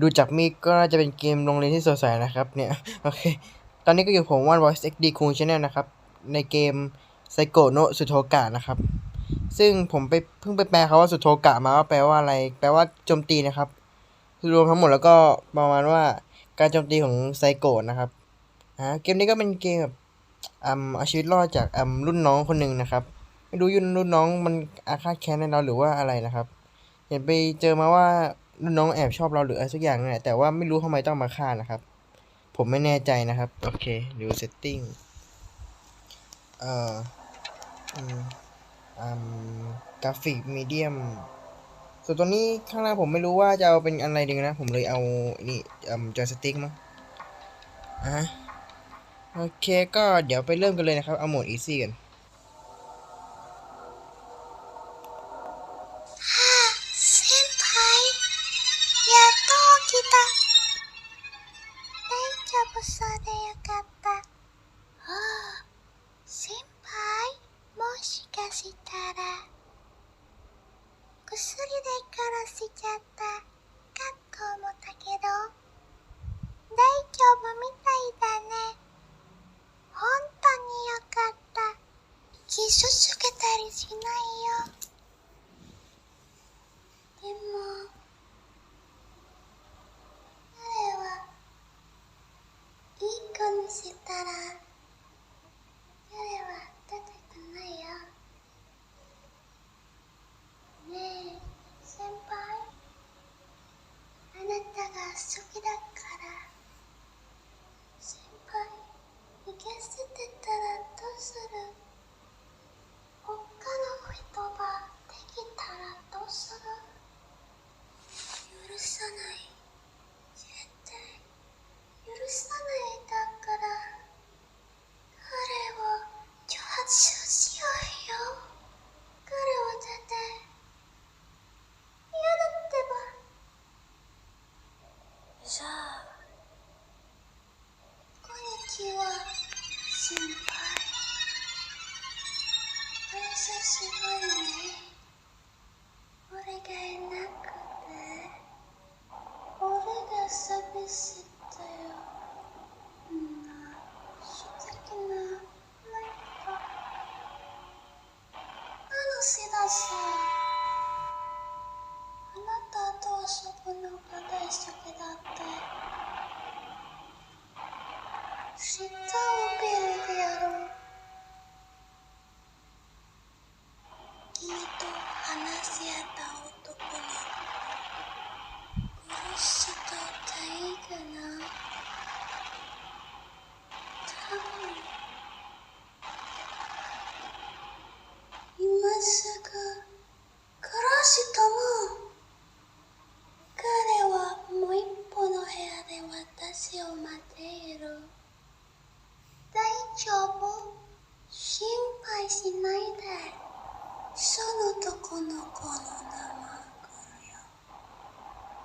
ดูจากมีก็น่าจะเป็นเกมโรงเรียนที่สดใสนะครับเนี่ย โอเค ตอนนี้ก็อยู่ผมว่าน Voice XD Cool Channel นะครับ ในเกม Psycho no Sutoka นะครับ ซึ่งผมไปเพิ่งไปแปลคาว่าสุโทกะมาว่าแปลว่าอะไร แปลว่าโจมตีนะครับ รวมทั้งหมดแล้วก็ประมาณว่าการโจมตีของไซโกะนะครับอ่าเกมนี้ก็เป็นเกมแบบอืมเอาชีวิตรอดจากอืมรุ่นน้องคนหนึ่งนะครับ ไม่รู้ยุ่นรุ่นน้องมันอาฆาตแค้นในเราหรือว่าอะไรนะครับ เห็นไปเจอมาว่ารุ่นน้องแอบชอบเราหรืออะไรสักอย่างนี่นแหละแต่ว่าไม่รู้ทำไมต้องมาฆ่านะครับ ผมไม่แน่ใจนะครับ โอเคดู setting เอ่ออืม กราฟิกมีเดียม ส่วนตัวนี้ข้างล่างผมไม่รู้ว่าจะเอาเป็นอะไรดีนะ ผมเลยเอานี่จอยสติ๊กมั้งอะโอเคก็เดี๋ยวไปเริ่มกันเลยนะครับ เอาโหมดอีซี่กัน 殺しちゃった。かと思ったけど。大丈夫みたいだね。本当によかった。傷つけたりしないよ。でも彼はいい子にしたら彼は出てくないよ。ねえ。先輩。あなたが好きだか对，是这样。しないでその男の子の名前来るよ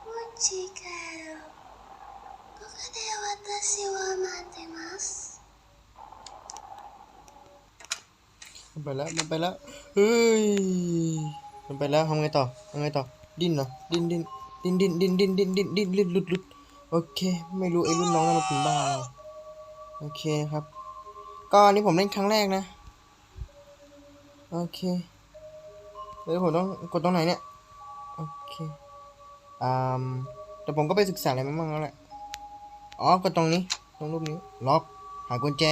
もう違うここで私は待ってます มันไปแล้วมันไปแล้วเฮ้ยมันไปแล้วทำไงต่อทำไงต่อ ดิ้นเหรอดิ้นดิ้นดิ้นดิ้นดิ้นดิ้นดิ้นดิ้นดิ้นดิ้นหลุดหลุดโอเค ไม่รู้ไอ้รุ่นน้องนั่นมันเป็นบ้าอะไรโอเคครับ ก็อันนี้ผมเล่นครั้งแรกนะ โอเคเดี๋ยวผมต้องกดตรงไหนเนี่ย โอเคอ่าแต่ผมก็ไปศึกษาอะไรมาบ้างแล้วแหละ อ๋อกดตรงนี้ ตรงรูปนี้ ล็อก หากุญแจ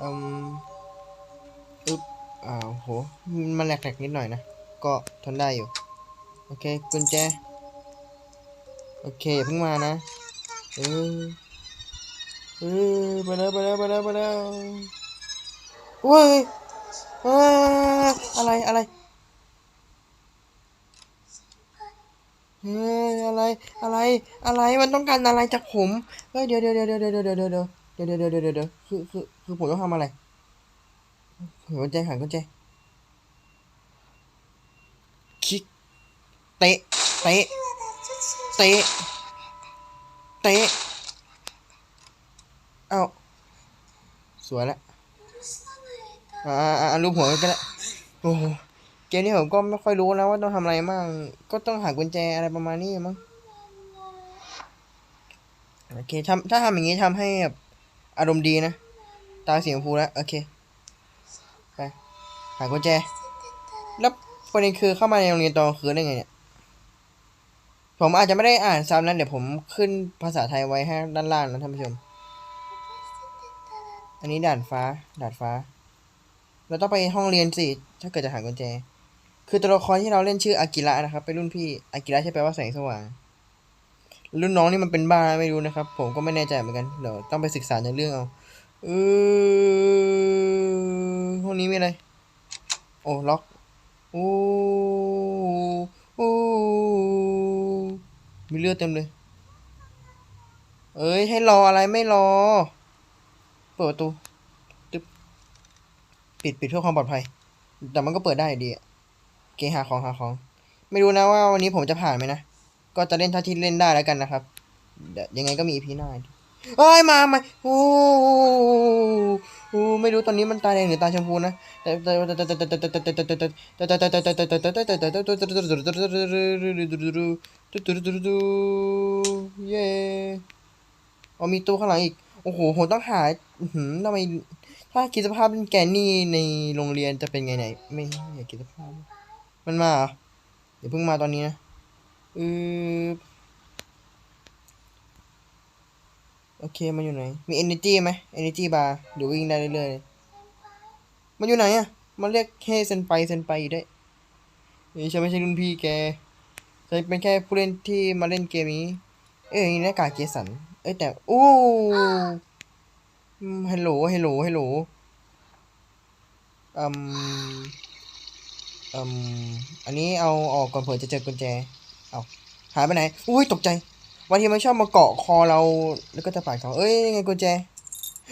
อืมอึ๊บอ้าวโห มันแหลกๆนิดหน่อยนะ ก็ทนได้อยู่ โอเค กุญแจ โอเคอย่าเพิ่งมานะ เออเออไปแล้วไปแล้วไปแล้วไปแล้วเว้ย อะไรอะไรเฮ้ยอะไรอะไรอะไรมันต้องการอะไรจากผมเฮ้ยเดี๋ยวเดี๋ยวเดี๋ยวเดี๋ยวเดี๋ยวเดี๋ยวเดี๋ยวเดี๋ยวเดี๋ยวเดี๋ยวเดี๋ยวเดี๋ยวเดี๋ยวคือคือคือผมต้องทำอะไรหากุญแจหากุญแจเตะเตะเตะเตะเอ้าสวยและ อ่าอ่ารูปหัวก็ได้โอ้โหเกมนี้ผมก็ไม่ค่อยรู้นะว่าต้องทำอะไรบ้างก็ต้องหากุญแจอะไรประมาณนี้มั้งโอเคทำถ้าทำอย่างนี้ทำให้แบบอารมณ์ดีนะ ตาสีชมพูแล้วโอเคไปหากุญแจ แล้วประเด็นคือเข้ามาในโรงเรียนตอนคืนได้ไงเนี่ยผมอาจจะไม่ได้อ่านซ้ำนั้นเดี๋ยวผมขึ้นภาษาไทยไว้ให้ด้านล่างนะท่านผู้ชม อันนี้ด่านฟ้าด่านฟ้า เราต้องไปห้องเรียนสิ ถ้าเกิดจะหากุญแจ คือตัวละครที่เราเล่นชื่ออากิระนะครับ เป็นรุ่นพี่อากิระใช่แปลว่าแสงสว่าง รุ่นน้องนี่มันเป็นบ้าไม่รู้นะครับ ผมก็ไม่แน่ใจเหมือนกัน เดี๋ยวต้องไปศึกษาในเรื่องเอาเออห้องนี้มีอะไร โอ้ล็อก โอ้โอ้มีเลือดเต็มเลย เอ้ยให้รออะไรไม่รอ เปิดประตู ปิดปิดเพื่อความปลอดภัย แต่มันก็เปิดได้อยู่ดีเคหาของหาของ ไม่รู้นะว่าวันนี้ผมจะผ่านไหมนะ ก็จะเล่นเท่าที่เล่นได้แล้วกันนะครับเดี๋ยวยังไงก็มีพีหน้าอีกเอ้ยมาไหมโอ้โอ้ไม่รู้ตอนนี้มันตาแดงหรือตาชมพูนะเย้เอามีตู้ข้างหลังอีกโอ้โหผมต้องหาอื้อหือทำไม ถ้าคิดสภาพเป็นแกนนี่ในโรงเรียนจะเป็นไงไหน ไม่อยากคิดสภาพ มันมาเหรอเดี๋ยวเพิ่งมาตอนนี้นะอือโอเค มันอยู่ไหน มี energy ไหม energy bar เดี๋ยววิ่งได้เรื่อยๆ มันอยู่ไหนอะมันเรียกแค่เซนไปเซนไปอยู่ได้เฮ้ยฉันไม่ใช่รุ่นพี่แกฉันเป็นแค่ผู้เล่นที่มาเล่นเกมนี้ เอ้ยหน้ากากเกสัน เอ้ยแต่ โอ้ ฮัลโหลฮัลโหลฮัลโหลอืมอืมอันนี้เอาออกก่อนเผื่อจะเจอกุญแจ เอาหายไปไหน อุ้ยตกใจบางทีมันชอบมาเกาะคอเรา แล้วก็จะปาดเขาเอ้ยยังไงกุญแจ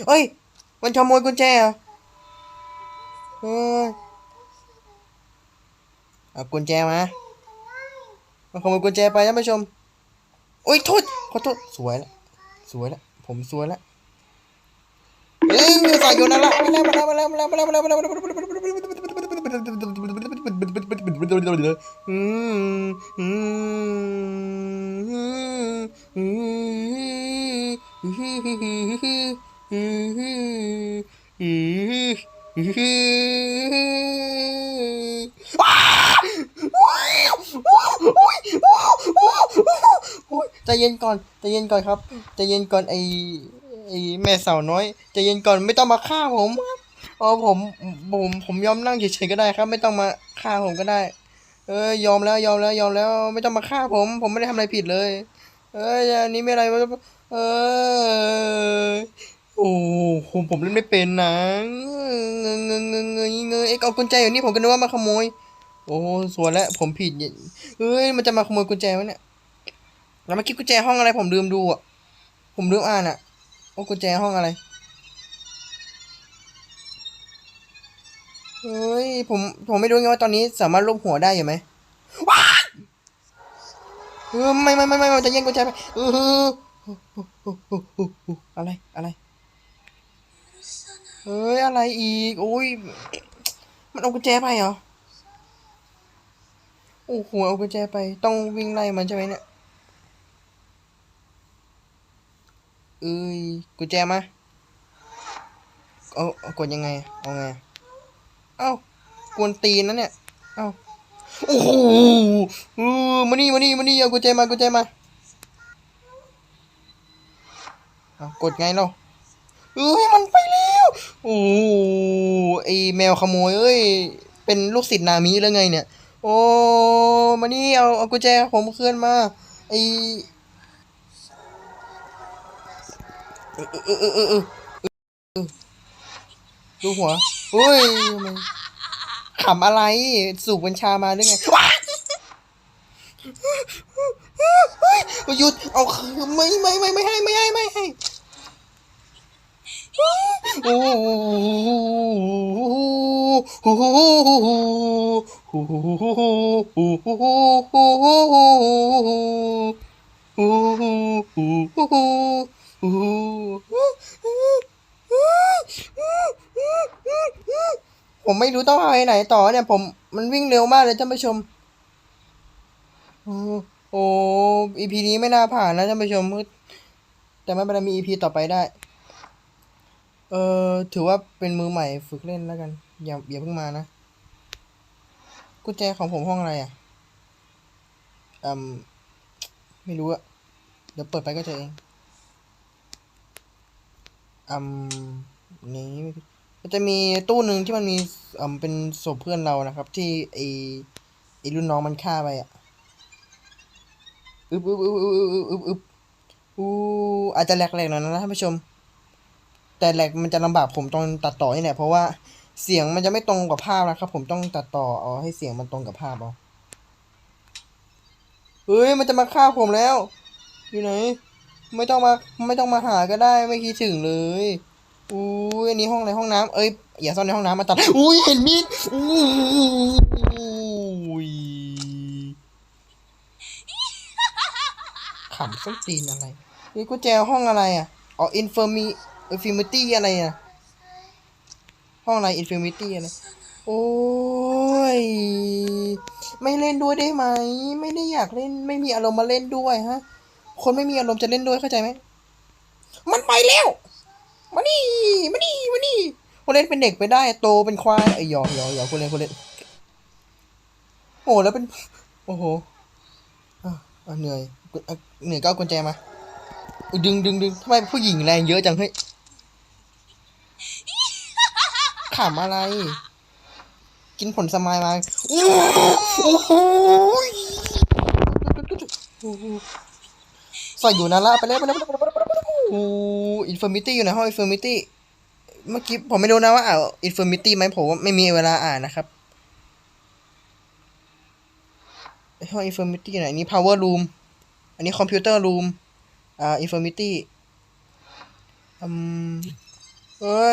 เอ้ย มันขโมยกุญแจเหรอเออเอากุญแจมามันขโมยกุญแจไปท่าผู้ชมโอ้ยโทษขอโทษสวยละสวยละผมสวยละ เอ้ยใส่อยู่นั่นละมาแล้วมาแล้วมาแล้วมาแล้วมาแล้วมาแล้วมาแล้วมาแล้วอืมอืมอืมใจเย็นก่อนใจเย็นก่อนครับใจเย็นก่อนไอ ไอแม่สาวน้อยใจเย็นก่อนไม่ต้องมาฆ่าผมครับอ๋อผมผมผมยอมนั่งเฉยๆก็ได้ครับ ไม่ต้องมาฆ่าผมก็ได้ เอ้ยยอมแล้วยอมแล้วยอมแล้ว ไม่ต้องมาฆ่าผม ผมไม่ได้ทำอะไรผิดเลย เอ้ยอันนี้ไม่อะไรเออโอ้ผมผมเล่นไม่เป็นนะเงยเงยเงยเงยเงยเอ็กเอากุญแจอยู่นี่ผมก็นึกว่ามาขโมย โอ้สวยแล้วผมผิดเอ้ยมันจะมาขโมยกุญแจวะเนี่ยแล้วเมื่อกี้กุญแจห้องอะไรผมลืมดูอะผมลืมอ่านอะ โอ้กุญแจห้องอะไร เฮ้ย ผม ผมไม่รู้ไงว่าตอนนี้สามารถลบหัวได้อยู่ไหมว้าเออไม่ไม่ไม่ไม่ไม่จะแย่งกุญแจไปเอออะไร อะไร เฮ้ย อะไรอีกโอ้ย มันเอากุญแจไปเหรอ โอ้โห เอากุญแจไป ต้องวิ่งไล่มันใช่ไหมเนี่ย เอ้ยกุญแจมาเอาเอากดยังไงเอาไงเอ้ากวนตีนนะเนี่ยเอ้าโอ้โหเออมานี่มานี่มานี่เอากุญแจมากุญแจมาเอากดไงเราเอ้ยมันไปแล้วโอ้ไอแมวขโมยเอ้ยเป็นลูกศิษย์นามิแล้วไงเนี่ย โอ้มานี่เอาเอากุญแจผมเคลื่อนมาไอ ดูหัวเฮ้ยขำอะไร สูบกัญชามาหรือไงว้าหยุด เอาคืนไม่ไม่ไม่ไม่ให้ไม่ให้ไม่ให้โอ้โห ผมไม่รู้ต้องเอาไปไหนต่อเนี่ยผมมันวิ่งเร็วมากเลยท่านผู้ชม โอ้อ้ EP นี้ไม่น่าผ่านนะท่านผู้ชม แต่ไม่เป็นไรมี EP ต่อไปได้ เออถือว่าเป็นมือใหม่ฝึกเล่นแล้วกัน อย่าอย่าเพิ่งมานะ กุญแจของผมห้องอะไรอะอืมไม่รู้อะเดี๋ยวเปิดไปก็เจอเองอืมนี้ มันจะมีตู้หนึ่งที่มันมีอืมเป็นศพเพื่อนเรานะครับ ที่ไอไอรุ่นน้องมันฆ่าไปอะอึบอึบอึบอึบอึบอึบอึบอู้อาจจะแหลกๆหน่อยนะท่านผู้ชม แต่แหลกมันจะลำบากผมตอนตัดต่อนี่แหละเพราะว่าเสียงมันจะไม่ตรงกับภาพนะครับ ผมต้องตัดต่อเอาให้เสียงมันตรงกับภาพเอาเฮ้ยมันจะมาฆ่าผมแล้ว อยู่ไหน ไม่ต้องมาไม่ต้องมาหาก็ได้ไม่คิดถึงเลย อุ้ยอันนี้ห้องอะไรห้องน้ำเอ้ยอย่าซ่อนในห้องน้ำมาตัดอุ้ยเห็นมีดอุ้ยขำส้นตีนอะไรนี่กุญแจห้องอะไรอะอ๋ออินเฟอร์มีอินฟิมิตี้อะไรอะห้องอะไรอินฟิมิตี้อะไรโอ้ยไม่เล่นด้วยได้ไหม ไม่ได้อยากเล่นไม่มีอารมณ์มาเล่นด้วยฮะ คนไม่มีอารมณ์จะเล่นด้วยเข้าใจไหมมันไปแล้ว มานี่มานี่มานี่คนเล่นเป็นเด็กไปได้ โตเป็นควายไอ้ยหยอกหยอกหยอกคนเล่นคนเล่นโอ้แล้วเป็น โอ้โหอะเหนื่อยเหนื่อยก็เอากุญแจมาดึงดึงดึงทำไมผู้หญิงแรงเยอะจังเฮ้ยขำอะไร กินผลสมายมาโอ้โหใส่อยู่นั่นละไปแล้วไปแล้วไปแล้ว อ้อินฟิมิตี้อยู่ในห้องอินฟิมิตี้เมื่อกี้ผมไม่รู้นะว่าอ่านอินฟิมิตี้ไหมผมไม่มีเวลาอ่านนะครับห้องอินฟิมิตี้ไหนอันนี้ power room อันนี้คอมพิวเตอร์รูมอ่าอินฟิมิตี้อืมเอ้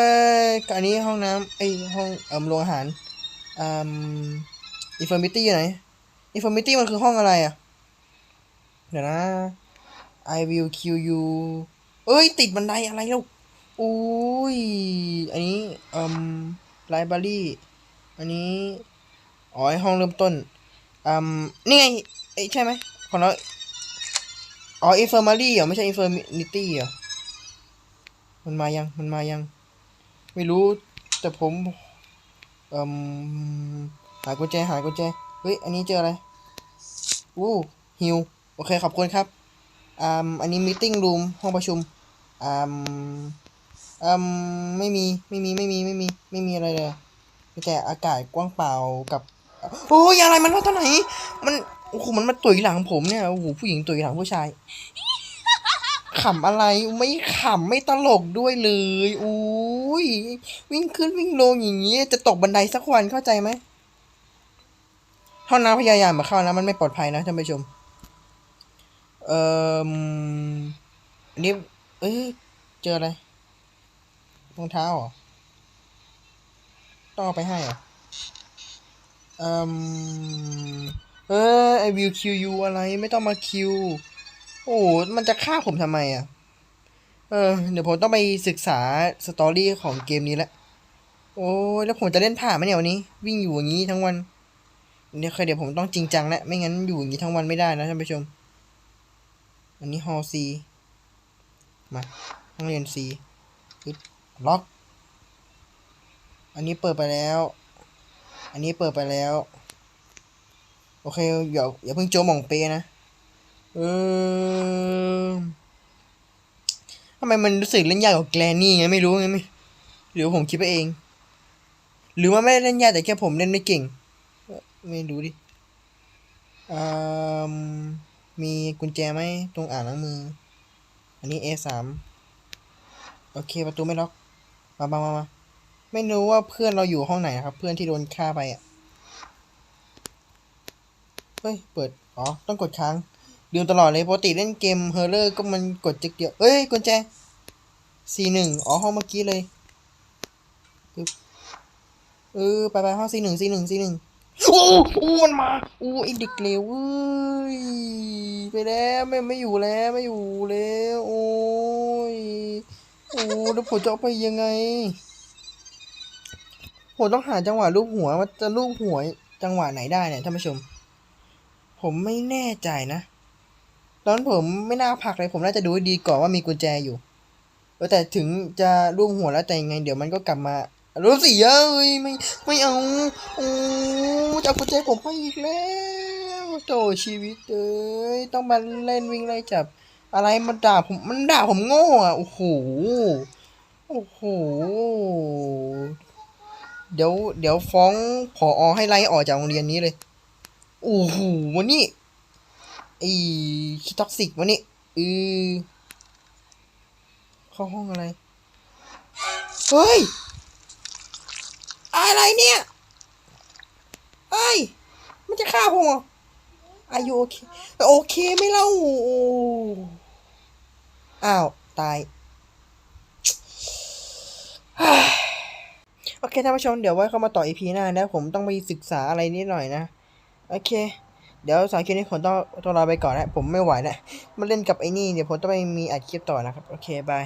ยอันนี้ห้องน้ำไอห้องเอ่มโรงอาหารอืมอินฟิมิตี้อยู่ไหนอินฟิมิตี้มันคือห้องอะไรอะ เดี๋ยวนะ I will kill you เอ้ย ติดบันไดอะไรแล้วอุ้ย อันนี้อืมไลบรารีอันนี้ อ๋อไอห้องเริ่มต้นอืมนี่ไงเอ้ใช่ไหมของเราอ๋ออินฟิมิตี้เหรอ ไม่ใช่อินฟิมิตี้เหรอ มันมายัง มันมายัง ไม่รู้ แต่ผมเอ่มหากุญแจ หากุญแจ เฮ้ย อันนี้เจออะไร อู้ฮิว โอเค ขอบคุณครับ อ่า อันนี้ meeting room ห้องประชุม อ่าอ่าไม่มีไม่มีไม่มีไม่มีไม่มีอะไรเลยมีแต่อากาศกว้างเปล่ากับโอ้ยอะไรมันว่าตอนไหน มันโอ้โหมันมาตุยหลังผมเนี่ยโอ้โหผู้หญิงตุยหลังผู้ชายขำอะไรไม่ขำไม่ตลกด้วยเลยอุ้ยวิ่งขึ้นวิ่งลงอย่างนี้จะตกบันไดสักวันเข้าใจไหมห้องน้ำพยายามมาเข้านะมันไม่ปลอดภัยนะท่านผู้ชมเอ่ออันนี้ อ้ย เจออะไรรองเท้าเหรอ ต้องเอาไปให้เหรอเอ่อเออไอวิวคิวยูอะไรไม่ต้องมาคิว โอ้โหมันจะฆ่าผมทำไมอะ เออ เดี๋ยวผมต้องไปศึกษาสตอรี่ของเกมนี้ล้วโอ้ยแล้วผมจะเล่นผ่านไหมเนี่ยวันนี้ วิ่งอยู่อย่างนี้ทั้งวันเดี๋ยวเคยเดี๋ยวผมต้องจริงจังแล้วไม่งั้นอยู่อย่างนี้ทั้งวันไม่ได้นะท่านผู้ชม อันนี้ฮอซี มาห้องเรียนซีปึ๊บล็อก อันนี้เปิดไปแล้ว อันนี้เปิดไปแล้ว โอเคอย่าอย่าเพิ่งโจมองเปนะ เออทำไมมันรู้สึกเล่นยากกว่าแกลนี่ไงไม่รู้ไงไม่หรือผมคิดไปเอง หรือว่าไม่เล่นยากแต่แค่ผมเล่นไม่เก่ง ไม่รู้ดิอืมมีกุญแจไหมตรงอ่างล้างมือ อันนี้ A สามโอเคประตูไม่ล็อก มามามามาไม่รู้ว่าเพื่อนเราอยู่ห้องไหนนะครับ เพื่อนที่โดนฆ่าไปอะ เฮ้ย เปิด อ๋อ ต้องกดค้างลืมตลอดเลยปกติเล่นเกมเฮอร์เรอร์ก็มันกดจิกเดียว เอ้ยกุญแจสี่หนึ่งอ๋อห้องเมื่อกี้เลยเออไปไปห้องสี่หนึ่งสี่หนึ่งสี่หนึ่ง โอ้โอ้มันมาโอ้ไอเด็กเลวเว้ยไปแล้วไม่ไม่อยู่แล้วไม่อยู่แล้วโอ้ยโอ้แล้วผมจะไปยังไงผมต้องหาจังหวะลูบหัวมันจะลูบหัวจังหวะไหนได้เนี่ยท่านผู้ชม ผมไม่แน่ใจนะ ตอนผมไม่น่าผักเลยผมน่าจะดูดีก่อนว่ามีกุญแจอยู่แต่ถึงจะลูบหัวแล้วแต่ยังไง เดี๋ยวมันก็กลับมารู้สิเอ้ยไม่ไม่เอาโอ้ จะเอากุญแจผมไปอีกแล้วโตชีวิตเอ้ยต้องมาเล่นวิ่งไล่จับ อะไรมันด่าผมมันด่าผมโง่อะโอ้โหโอ้โหเดี๋ยวเดี๋ยวฟ้องผออให้ไล่ออกจากโรงเรียนนี้เลยโอ้โหวันนี้ไอ้คิดท็อกซิกวันนี้เออเข้าห้องอะไร เฮ้ย อะไรเนี่ย จะฆ่าผมเหรออายุโอเคโอเคไม่เล่าอ้าว ตาย โอเคท่านผู้ชมเดี๋ยวไว้เข้ามาต่อ EP หน้านะ ผมต้องไปศึกษาอะไรนิดหน่อยนะ โอเค เดี๋ยวสายคลิปนี้ผมต้องต้องลาไปก่อนนะ ผมไม่ไหวแล้วมาเล่นกับไอ้นี่ เดี๋ยวผมต้องไปมีอัดคลิปต่อนะครับ โอเค บาย